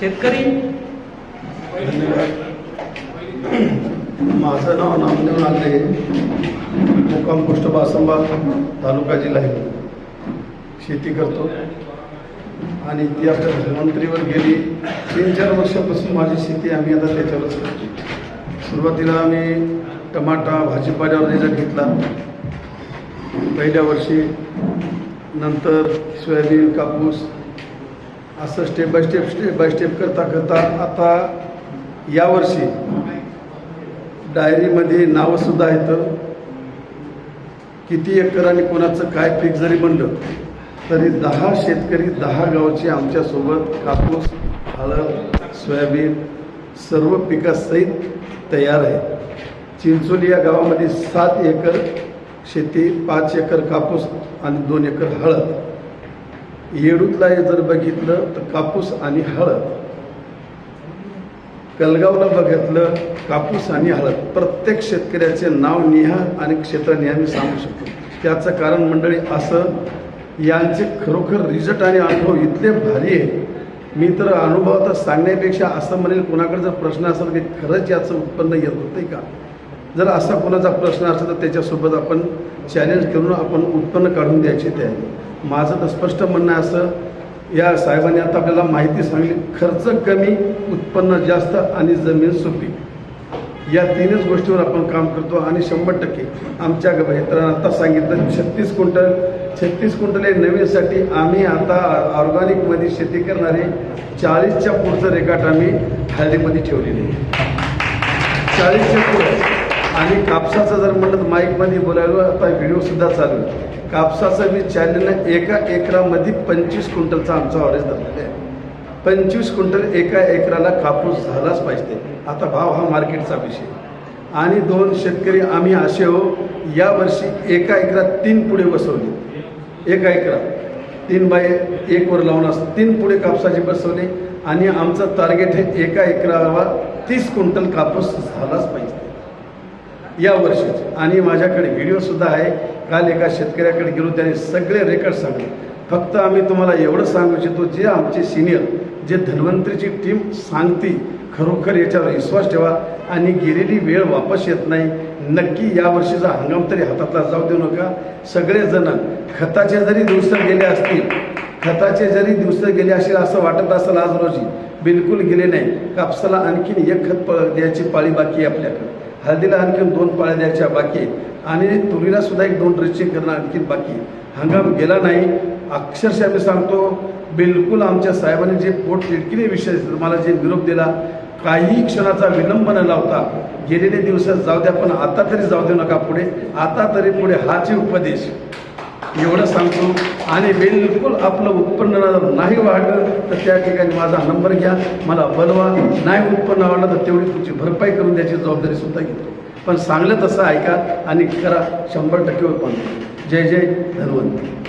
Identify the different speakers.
Speaker 1: शेतकरी.
Speaker 2: माझं नाव नामदेव नागरे. मुक्काम पोस्ट बासंबा तालुका जिल्हा आहे. शेती करतो. आणि ती आपल्या धन्वंतरीवर गेली. तीन चार वर्षापासून माझी शेती आम्ही आता त्याच्यावरच करतो सुरुवातीला आम्ही टमाटा भाजीपाल्यावर रिझल्ट घेतला. पहिल्या वर्षी नंतर सोयाबीन कापूस असं step by step step by step करता करता आता यावर्षी डायरीमध्ये नावंसुद्धा येतं किती एकर आणि कोणाचं काय पीक जरी म्हणलं तरी दहा शेतकरी दहा गावचे आमच्यासोबत कापूस हळद सोयाबीन सर्व पिकासहित तयार आहे चिंचोली या गावामध्ये सात एकर शेती पाच एकर कापूस आणि दोन एकर हळद. येडूतला जर बघितलं तर कापूस आणि हळद. कलगावला बघितलं कापूस आणि हळद. प्रत्येक शेतकऱ्याचे नाव निहा आणि क्षेत्र नेहमी सांगू शकतो. त्याचं कारण मंडळी असं यांचे खरोखर रिझल्ट आणि अनुभव इतले भारी आहे मी तर अनुभव आता सांगण्यापेक्षा असं म्हणेल कोणाकडे जर प्रश्न असेल की खरंच याचं उत्पन्न येत होतंय का? जर असा कोणाचा प्रश्न असेल तर त्याच्यासोबत आपण चॅलेंज करून आपण उत्पन्न काढून द्यायचे ते माझं तर स्पष्ट म्हणणं असं या साहेबांनी आता आपल्याला माहिती सांगली खर्च कमी उत्पन्न जास्त आणि जमीन सोपी या तीनच गोष्टीवर आपण काम करतो आणि शंभर टक्के आमच्या मित्रांना आता सांगितलं छत्तीस क्विंटल छत्तीस क्विंटल हे नवीनसाठी आम्ही आता ऑर्गॅनिकमध्ये शेती करणारे चाळीसच्या पुढचं रेखाट आम्ही हळदीमध्ये ठेवलेली. आहे चाळीसच्या पुढं. आणि कापसाचं जर म्हटलं तर माईकमध्ये बोलायला आता व्हिडिओसुद्धा चालू आहे. कापसाचं मी चॅनलनं एका एकरामध्ये पंचवीस क्विंटलचा आमचा ऑरेज धरलेला आहे. पंचवीस क्विंटल एका एकराला कापूस झालाच पाहिजे. आता भाव हा मार्केटचा विषय. आणि दोन शेतकरी आम्ही असे हो यावर्षी एका एकरात तीन पुढे बसवले. एका एकरात. तीन बाय एकवर लावून असं तीन पुढे कापसाचे बसवले. आणि आमचं टार्गेट हे एका एकरावर तीस क्विंटल कापूस झालाच पाहिजे. या वर्षीच आणि माझ्याकडे व्हिडिओसुद्धा आहे. काल एका शेतकऱ्याकडे गेलो त्याने सगळे रेकॉर्ड सांगले. फक्त आम्ही तुम्हाला एवढं सांगू इच्छितो जे आमचे सिनियर जे धन्वंतरीची टीम सांगती खरोखर याच्यावर विश्वास ठेवा. आणि गेलेली वेळ वापस येत नाही. नक्की या वर्षीचा हंगाम तरी हातातला जाऊ देऊ नका. सगळेजण खताचे जरी दिवस गेले असतील खताचे जरी दिवस गेले असेल असं वाटत असेल आज रोजी बिलकुल गेले नाही. कापसाला आणखीन एक खत प द्यायची पाळी बाकी आपल्याकडे. हळदीला आणखीन दोन पाळ्या द्यायच्या बाकी आणि तुरीला सुद्धा एक दोन ड्रेसिंग करणं आणखीन बाकी हंगाम गेला नाही. अक्षरशः मी सांगतो बिलकुल आमच्या साहेबांनी जे पोट तिडकीने विषय मला जे निरोप दिला काही क्षणाचा विलंब न लावता गेलेले दिवस जाऊ द्या पण आता तरी जाऊ देऊ नका पुढे. आता तरी पुढे हाची उपदेश. एवढं सांगतो. आणि बिलकुल आपलं उत्पन्न नाही वाढलं तर त्या ठिकाणी माझा नंबर घ्या मला बनवा नाही उत्पन्न वाढलं तर तेवढी तुमची भरपाई करून द्यायची जबाबदारी सुद्धा घेतो. पण सांगलं तसं ऐका आणि करा शंभर टक्के उत्पन्न. जय जय धन्वंत